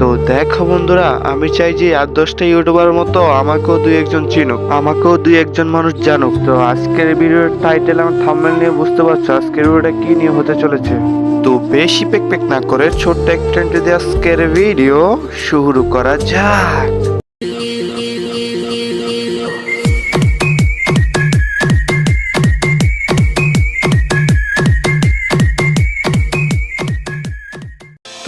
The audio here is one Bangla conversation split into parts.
তো দেখো বন্ধুরা, আমি চাই যে আর দশটা ইউটিউবার মতো আমাকেও দুই একজন চিনুক, আমাকেও দুই একজন মানুষ জানুক। তো আজকের ভিডিওর টাইটেল আমার থাম্বনেল নিয়ে বুঝতে পারছ আজকের ভিডিওটা কি নিয়ে হতে চলেছে। তো বেশি পেক পেক না করে ছোট্ট একটা আজকের ভিডিও শুরু করা যাক।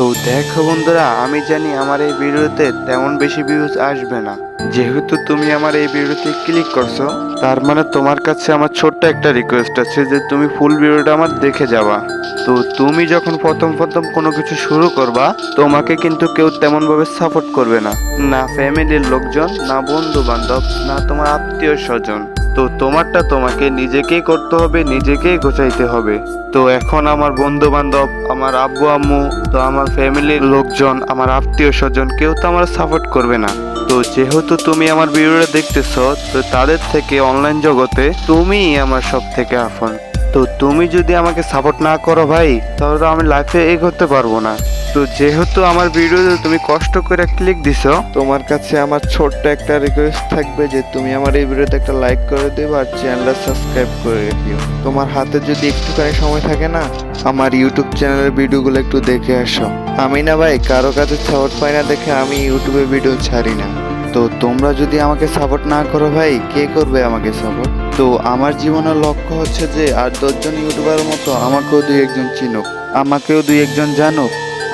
তো দেখো বন্ধুরা, আমি জানি আমার এই ভিডিওতে তেমন বেশি ভিউজ আসবে না। যেহেতু তুমি আমার এই ভিডিওতে ক্লিক করছ, তার মানে তোমার কাছে আমার ছোট্ট একটা রিকোয়েস্ট আছে যে তুমি ফুল ভিডিওটা আমার দেখে যাবা। তো তুমি যখন প্রথম প্রথম কোনো কিছু শুরু করবা, তোমাকে কিন্তু কেউ তেমন ভাবে সাপোর্ট করবে না। না ফ্যামিলির লোকজন, না বন্ধু বান্ধব না তোমার আত্মীয় স্বজন তো তোমারটা তোমাকে নিজেকেই করতে হবে, নিজেকেই গোছাইতে হবে। তো এখন আমার বন্ধু বান্ধব আমার আব্বু আম্মু, তো আমার ফ্যামিলির লোকজন, আমার আত্মীয় স্বজন, কেউ তো আমার সাপোর্ট করবে না। তো যেহেতু তুমি আমার ভিডিওটা দেখতেছ, তো তাদের থেকে অনলাইন জগতে তুমিই আমার সব থেকে আপন। তো তুমি যদি আমাকে সাপোর্ট না করো ভাই, তাহলে তো আমি লাইফে এগোতে পারব না। তো যেহেতু আমার ভিডিওতে তুমি কষ্ট করে ক্লিক দিছো, তোমার কাছে আমার ছোট্ট একটা রিকোয়েস্ট থাকবে যে তুমি আমার এই ভিডিওতে একটা লাইক করে দিও আর চ্যানেলটা সাবস্ক্রাইব করে দিও তোমার হাতে যদি একটুখানি সময় থাকে না, আমার ইউটিউব চ্যানেলের ভিডিওগুলো একটু দেখে আসো। আমি না ভাই, কারও কাছে সাপোর্ট পাই না দেখে আমি ইউটিউবে ভিডিও ছাড়ি না। তো তোমরা যদি আমাকে সাপোর্ট না করো ভাই, কে করবে আমাকে সাপোর্ট তো আমার জীবনের লক্ষ্য হচ্ছে যে আর দশজন ইউটিউবারের মতো আমাকেও দুই একজন চিনুক, আমাকেও দুই একজন জানুক,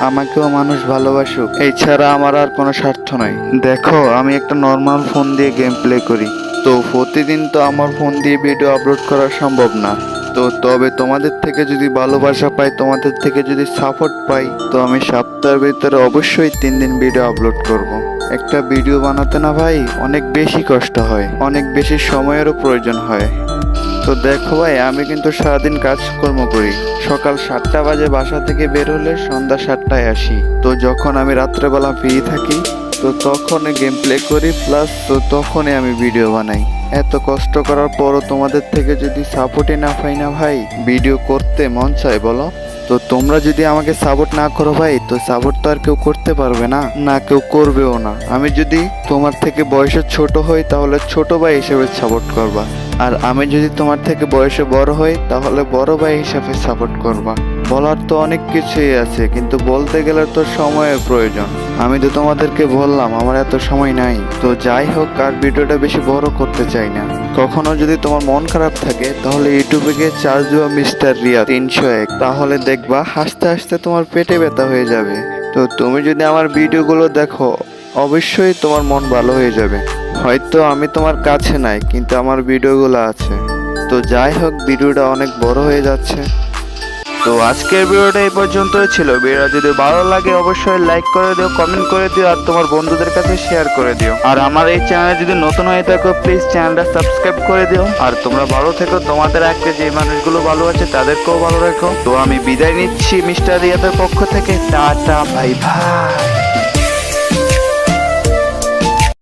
আমাকেও মানুষ ভালোবাসুক। এছাড়া আমার আর কোনো স্বার্থ নাই। দেখো, আমি একটা নর্মাল ফোন দিয়ে গেম প্লে করি। তো প্রতিদিন তো আমার ফোন দিয়ে ভিডিও আপলোড করা সম্ভব না। তো তবে তোমাদের থেকে যদি ভালোবাসা পাই, তোমাদের থেকে যদি সাপোর্ট পাই, তো আমি সপ্তাহের ভিতরে অবশ্যই তিন দিন ভিডিও আপলোড করব। একটা ভিডিও বানাতে না ভাই, অনেক বেশি কষ্ট হয়। অনেক বেশি সময়েরও প্রয়োজন হয়। তো দেখো ভাই, আমি কিন্তু সারাদিন কাজকর্ম করি। সকাল সাতটা বাজে বাসা থেকে বের হলে সন্ধ্যা সাতটায় আসি। তো যখন আমি রাত্রেবেলা ফ্রি থাকি, তো তখন গেম প্লে করি প্লাস তো তখনই আমি ভিডিও বানাই। এত কষ্ট করার পরও তোমাদের থেকে যদি সাপোর্টই না পাই না ভাই ভিডিও করতে মন চায় বলো? তো তোমরা যদি আমাকে সাপোর্ট না করো ভাই, তো সাপোর্ট তো আর কেউ করতে পারবে না। না, কেউ করবেও না। আমি যদি তোমার থেকে বয়সে ছোট হই, তাহলে ছোট ভাই হিসেবে সাপোর্ট করবা। আর আমি যদি তোমার থেকে বয়সে বড় হই, তাহলে বড় ভাই হিসাবে সাপোর্ট করবা। বলার তো অনেক কিছুই আছে, কিন্তু বলতে গেলে তো সময়ের প্রয়োজন। আমি তো তোমাদেরকে বললাম, আমার এত সময় নাই। তো যাই হোক, আর ভিডিওটা বেশি বড় করতে চাই না। কখনো যদি তোমার মন খারাপ থাকে, তাহলে ইউটিউবে গিয়ে চার্জ দেওয়া মিস্টার রিয়া তিনশো এক। তাহলে দেখবা, হাসতে হাসতে তোমার পেটে ব্যথা হয়ে যাবে। তো তুমি যদি আমার ভিডিওগুলো দেখো, অবশ্যই তোমার মন ভালো হয়ে যাবে। হয়তো আমি তোমার কাছে নাই, কিন্তু আমার ভিডিওগুলো আছে। তো যাই হোক, ভিডিওটা অনেক বড় হয়ে যাচ্ছে। তো আজকের ভিডিওটা এই পর্যন্তই ছিল। ভিডিওটা যদি ভালো লাগে অবশ্যই লাইক করে দিও কমেন্ট করে দিও, আর তোমার বন্ধুদের কাছে শেয়ার করে দিও। আর আমার এই চ্যানেলে যদি নতুন হয়ে থাকো প্লিজ চ্যানেলটা সাবস্ক্রাইব করে দিও। আর তোমরা ভালো থেকো, তোমাদের আগে যে মানুষগুলো ভালো আছে তাদেরকেও ভালো রেখো। তো আমি বিদায় নিচ্ছি মিস্টার রিয়াদের পক্ষ থেকে। Tata bye bye